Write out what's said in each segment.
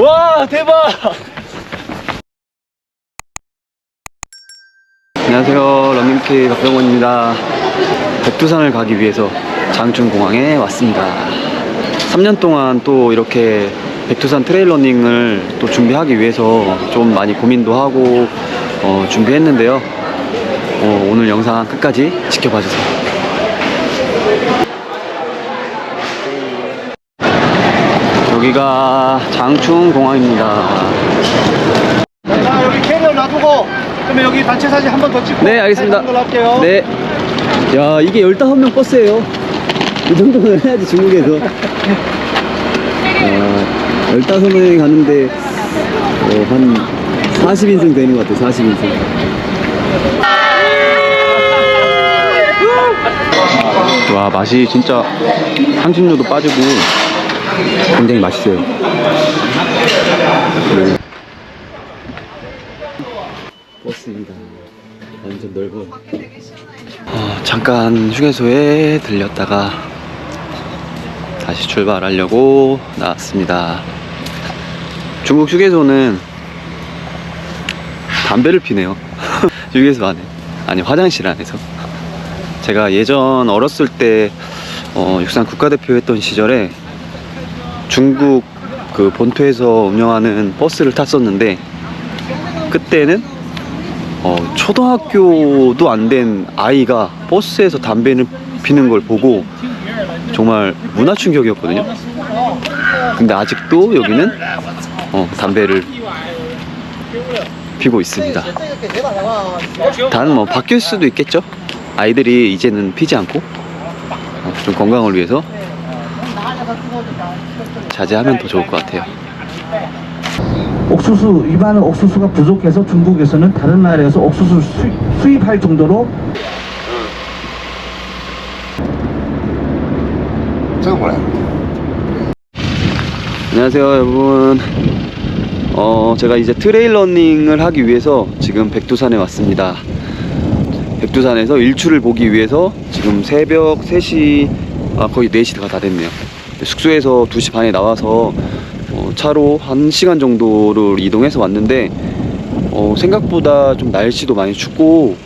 와 대박! 안녕하세요. 런닝키 박병원입니다. 백두산을 가기 위해서 장충공항에 왔습니다. 3년 동안 또 이렇게 백두산 트레일 러닝을 또 준비하기 위해서 좀 많이 고민도 하고 어, 준비했는데요. 어, 오늘 영상 끝까지 지켜봐 주세요 여기가 장충공항입니다 자 여기 캐리어 놔두고 그러면 여기 단체 사진 한 번 더 찍고 네, 알겠습니다. 사진 한번 할게요 네. 야, 이게 15명 버스예요. 이 정도는 해야지, 중국에서. 아, 15명이 가는데, 어, 한 40인승 되는 것 같아요, 40인승. 와, 맛이 진짜 향신료도 빠지고 굉장히 맛있어요. 네. 버스입니다. 완전 넓어. 어, 잠깐 휴게소에 들렸다가 다시 출발하려고 나왔습니다. 중국 휴게소는 담배를 피네요. 휴게소 안에. 아니, 화장실 안에서. 제가 예전 어렸을 때 어, 육상 국가대표 했던 시절에 중국 그 본토에서 운영하는 버스를 탔었는데 그때는 어, 초등학교도 안 된 아이가 버스에서 담배를 피는 걸 보고 정말 문화 충격이었거든요. 근데 아직도 여기는 어, 담배를 피고 있습니다. 단 뭐 바뀔 수도 있겠죠. 아이들이 이제는 피지 않고 어, 좀 건강을 위해서 자제하면 더 좋을 것 같아요. 옥수수 위반 옥수수가 부족해서 중국에서는 다른 나라에서 옥수수 수, 수입할 정도로 음. 저거 뭐야? 안녕하세요 여러분. 어 제가 이제 트레일 러닝을 하기 위해서 지금 백두산에 왔습니다. 백두산에서 일출을 보기 위해서 지금 새벽 3시 아 거의 4시가 다 됐네요. 숙소에서 2시 반에 나와서 어, 차로 1시간 정도를 이동해서 왔는데 어, 생각보다 좀 날씨도 많이 춥고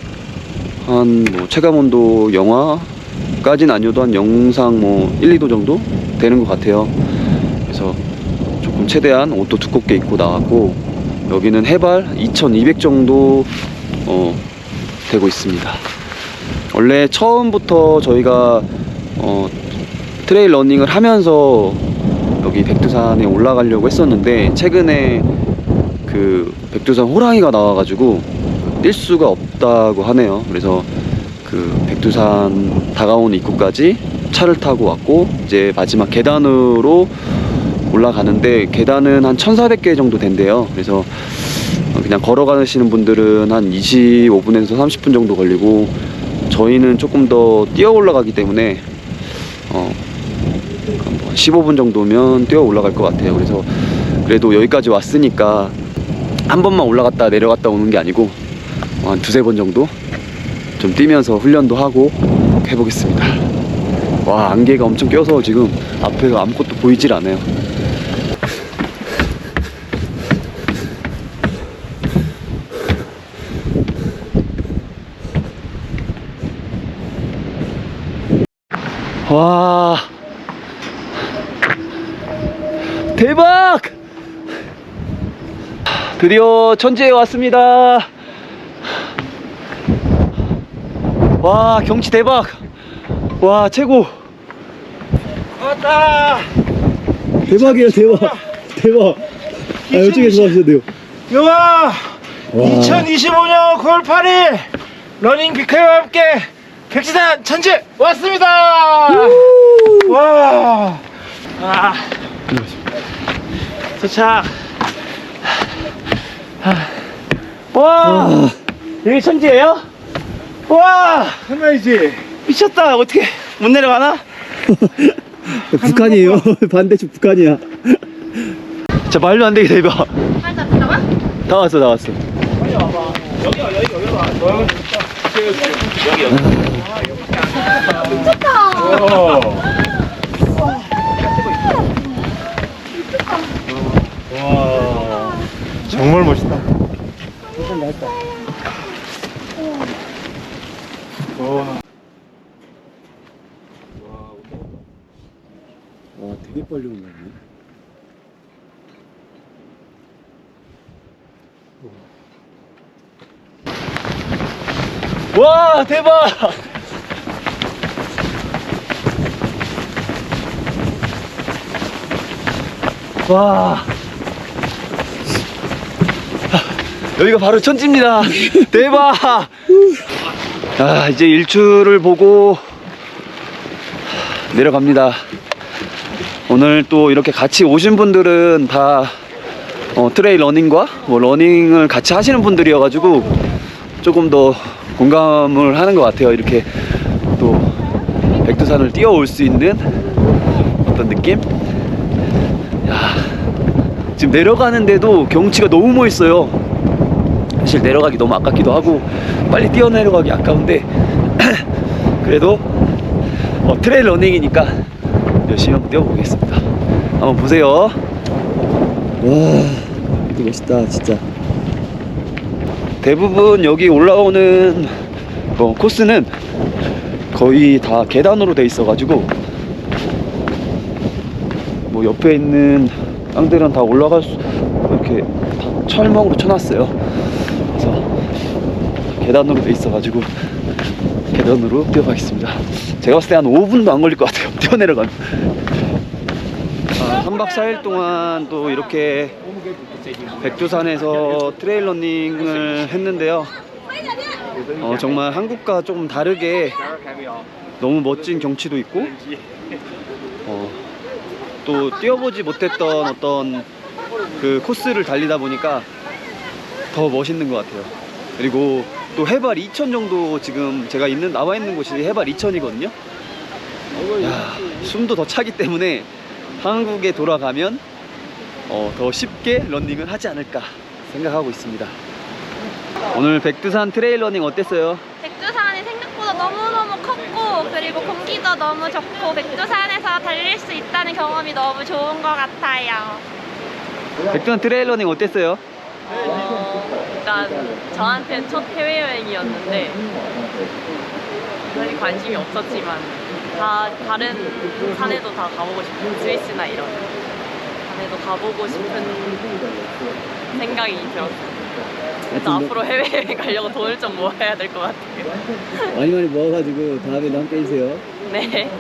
한 뭐 체감온도 영하까지는 아니어도 한 영상 뭐 1, 2도 정도 되는 것 같아요 그래서 조금 최대한 옷도 두껍게 입고 나왔고 여기는 해발 2200 정도 어, 되고 있습니다. 원래 처음부터 저희가 어, 트레일 러닝을 하면서 여기 백두산에 올라가려고 했었는데 최근에 그 백두산 호랑이가 나와가지고 뛸 수가 없다고 하네요. 그래서 그 백두산 다가오는 입구까지 차를 타고 왔고 이제 마지막 계단으로 올라가는데 계단은 한 1400개 정도 된대요. 그래서 어, 그냥 걸어가시는 분들은 한 25분에서 30분 정도 걸리고 저희는 조금 더 뛰어 올라가기 때문에 어, 뭐 15분 정도면 뛰어 올라갈 것 같아요. 그래서 그래도 여기까지 왔으니까 한 번만 올라갔다 내려갔다 오는 게 아니고 어, 한 두세 번 정도 좀 뛰면서 훈련도 하고 해보겠습니다. 와 안개가 엄청 껴서 지금 앞에서 아무것도 보이질 않아요. 와 대박! 드디어 천지에 왔습니다. 와 경치 대박. 와 최고. 왔다! 대박이에요 대박. 대박. 아 이쪽에 들어가셔도 돼요 와. 2025년 9월 8일 러닝 비카와 함께 백지산 천지 왔습니다! 와! 아. 도착. 와! 여기 천지예요? 와! 설마이지. 미쳤다. 어떻게 못 내려가나? 북한이에요. 반대쪽 북한이야. 자 말도 안 되게 대박 다 왔어 다 왔어. 와 정말 멋있다. 와. 와 되게 빨리 올라가네 와 대박 와 여기가 바로 천지입니다 대박 아 이제 일출을 보고 내려갑니다 오늘 또 이렇게 같이 오신 분들은 다 어, 트레일 러닝과 뭐 러닝을 같이 하시는 분들이어가지고 조금 더 공감을 하는 것 같아요. 이렇게 또 백두산을 뛰어올 수 있는 어떤 느낌? 야, 지금 내려가는데도 경치가 너무 멋있어요. 사실 내려가기 너무 아깝기도 하고 빨리 뛰어 내려가기 아까운데 그래도 어, 트레일 러닝이니까 열심히 한번 뛰어보겠습니다. 한번 보세요. 와, 이거 멋있다, 진짜. 대부분 여기 올라오는 어, 코스는 거의 다 계단으로 돼 있어 가지고 뭐 옆에 있는 땅들은 다 올라갈 수 이렇게 다 철망으로 쳐놨어요. 계단으로 돼 있어가지고 계단으로 뛰어가겠습니다. 제가 봤을 때 한 5분도 안 걸릴 것 같아요. 뛰어내려가면. 아, 3박 4일 동안 또 이렇게 백두산에서 트레일 러닝을 했는데요. 어, 정말 한국과 조금 다르게 너무 멋진 경치도 있고 어, 또 뛰어보지 못했던 어떤 그 코스를 달리다 보니까 더 멋있는 것 같아요. 그리고 또 해발 2000 정도 지금 제가 있는 나와 있는 곳이 해발 2000이거든요. 야, 숨도 더 차기 때문에 한국에 돌아가면 어, 더 쉽게 런닝을 하지 않을까 생각하고 있습니다. 오늘 백두산 트레일 러닝 어땠어요? 백두산이 생각보다 너무너무 컸고 그리고 공기도 너무 좋고 백두산에서 달릴 수 있다는 경험이 너무 좋은 것 같아요. 백두산 트레일 러닝 어땠어요? 일단 저한테 첫 해외여행이었는데 사실 관심이 없었지만 다 다른 산에도 다 가보고 싶은 스위스나 이런 산에도 가보고 싶은 생각이 들었어요. 그래서 앞으로 해외여행 가려고 돈을 좀 모아야 될 것 같아요. 많이 많이 모아가지고 다음에도 함께 해주세요. 네.